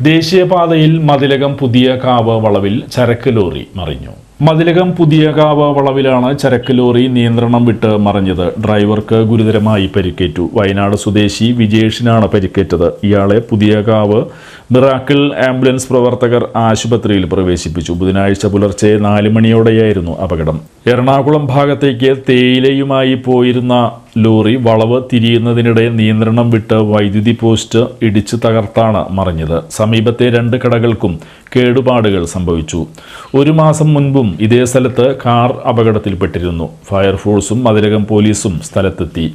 ദേശീയപാതയിൽ മതിലകം പുതിയ കാവ് വളവിൽ ചരക്ക് ലോറി മറിഞ്ഞു. മതിലകം പുതിയ കാവ് വളവിലാണ് ചരക്ക് ലോറി നിയന്ത്രണം വിട്ട് മറിഞ്ഞത്. ഡ്രൈവർക്ക് ഗുരുതരമായി പരിക്കേറ്റു. വയനാട് സ്വദേശി വിജേഷിനാണ് പരിക്കേറ്റത്. ഇയാളെ പുതിയ കാവ് മിറാക്കിൾ ആംബുലൻസ് പ്രവർത്തകർ ആശുപത്രിയിൽ പ്രവേശിപ്പിച്ചു. ബുധനാഴ്ച പുലർച്ചെ നാല് മണിയോടെയായിരുന്നു അപകടം. എറണാകുളം ഭാഗത്തേക്ക് തേയിലയുമായി പോയിരുന്ന ലോറി വളവ് തിരിയുന്നതിനിടെ നിയന്ത്രണം വിട്ട് വൈദ്യുതി പോസ്റ്റ് ഇടിച്ചു തകർത്താണ് മറിഞ്ഞത്. സമീപത്തെ രണ്ട് കടകൾക്കും കേടുപാടുകൾ സംഭവിച്ചു. ഒരു മാസം മുൻപും ഇതേ സ്ഥലത്ത് കാർ അപകടത്തിൽപ്പെട്ടിരുന്നു. ഫയർഫോഴ്സും മതിലകം പോലീസും സ്ഥലത്തെത്തി.